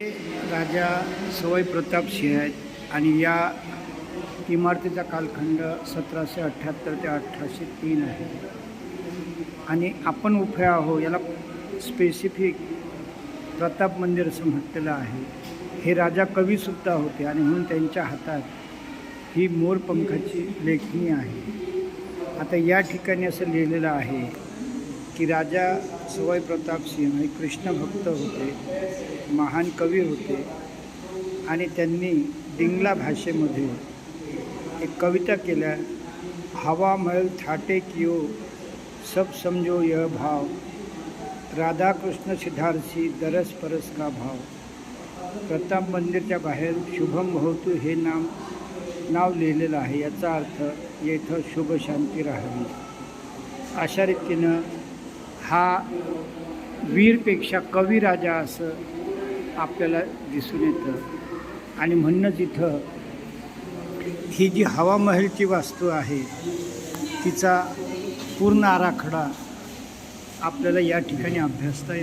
राजा सवय प्रताप सिंह आहेत आणि या इमारतीचा कालखंड सतराशे अठ्ठ्याहत्तर ते अठराशे तीन आहे. आणि आपण उभे आहो याला स्पेसिफिक प्रताप मंदिर असं म्हटलेलं आहे. हे राजा कवीसुद्धा होते आणि म्हणून त्यांच्या हातात ही मोरपंखाची लेखणी आहे. आता या ठिकाणी असं लिहिलेलं आहे की राजा सवाई प्रताप सिंह हे कृष्ण भक्त होते महान कवी होते आणि त्यांनी डिंगला भाषेमध्ये एक कविता केल्या हवा महल थाटे कियो सब समजो यह भाव राधा कृष्ण सिद्धार्थी दरस परस का भाव प्रताप मंदिरच्या बाहेर शुभम भवतू हे नाम नाव लिहिलेलं आहे याचा अर्थ येथं शुभ शांती राहावी. अशा रीतीनं हा वीरपेक्षा कविराजा असं आपल्याला दिसून येतं. आणि म्हणणं इथं ही जी हवामहलची वास्तू आहे तिचा पूर्ण आराखडा आपल्याला या ठिकाणी अभ्यासता येतो.